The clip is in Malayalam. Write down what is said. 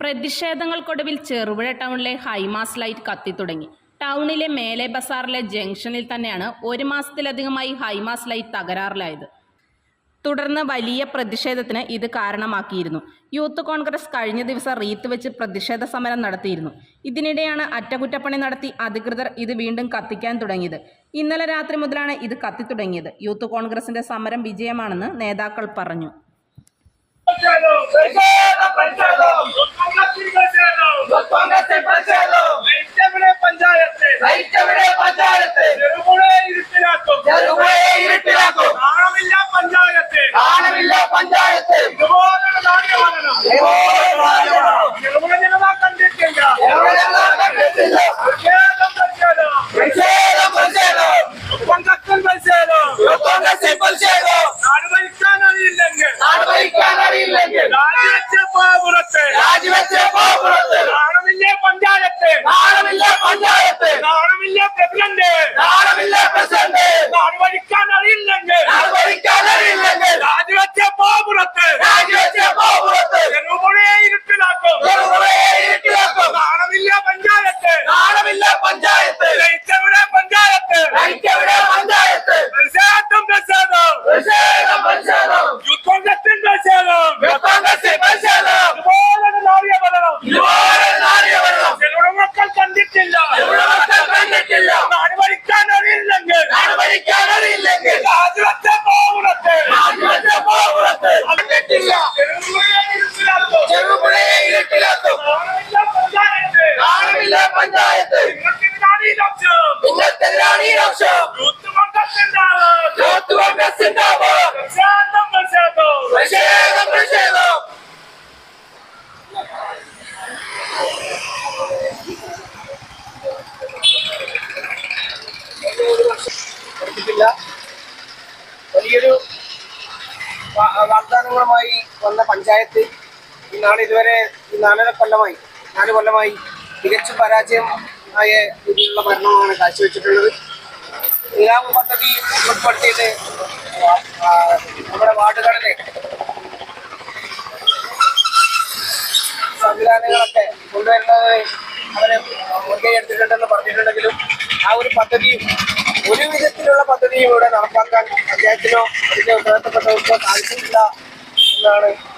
പ്രതിഷേധങ്ങൾക്കൊടുവിൽ ചെറുപുഴ ടൗണിലെ ഹൈമാസ് ലൈറ്റ് കത്തിത്തുടങ്ങി ടൗണിലെ മേലെ ബസാറിലെ ജംഗ്ഷനിൽ തന്നെയാണ് ഒരു മാസത്തിലധികമായി ഹൈമാസ് ലൈറ്റ് തകരാറിലായത്. തുടർന്ന് വലിയ പ്രതിഷേധത്തിന് ഇത് കാരണമാക്കിയിരുന്നു. യൂത്ത് കോൺഗ്രസ് കഴിഞ്ഞ ദിവസം റീത്ത് വെച്ച് പ്രതിഷേധ സമരം നടത്തിയിരുന്നു. ഇതിനിടെയാണ് അറ്റകുറ്റപ്പണി നടത്തി അധികൃതർ ഇത് വീണ്ടും കത്തിക്കാൻ തുടങ്ങിയത്. ഇന്നലെ രാത്രി മുതലാണ് ഇത് കത്തിത്തുടങ്ങിയത് യൂത്ത് കോൺഗ്രസിന്റെ സമരം വിജയമാണെന്ന് നേതാക്കൾ പറഞ്ഞു. അറിയില്ലെങ്കിൽ രാജിവെച്ച പഞ്ചായത്ത്? പഞ്ചായത്ത്. നാണമില്ല പഞ്ചായത്ത്. ഇന്നത്തെതിരാണ് വലിയൊരു വാഗ്ദാനങ്ങളുമായി വന്ന പഞ്ചായത്ത് ഈ നാളിതുവരെ ഈ നാലര കൊല്ലമായി നാല് കൊല്ലമായി തികച്ചും പരാജയം ആയ രീതിയിലുള്ള ഭരണമാണ് കാഴ്ചവെച്ചിട്ടുള്ളത്. നീരാമ പദ്ധതി ഉൾപ്പെടുത്തിയത് നമ്മുടെ വാർഡുകളിലെ സംവിധാനങ്ങളൊക്കെ കൊണ്ടുവരുന്നത് അവരെ മുൻകൈ എടുത്തിട്ടുണ്ടെന്ന് പറഞ്ഞിട്ടുണ്ടെങ്കിലും ആ ഒരു പദ്ധതിയും ഒരു വിധത്തിലുള്ള പദ്ധതിയും ഇവിടെ നടപ്പാക്കാൻ അദ്ദേഹത്തിനോ അതിന്റെ ഉത്തരവാദിത്തപ്പെട്ടവർക്കോ സാധിച്ചിട്ടില്ല എന്നാണ്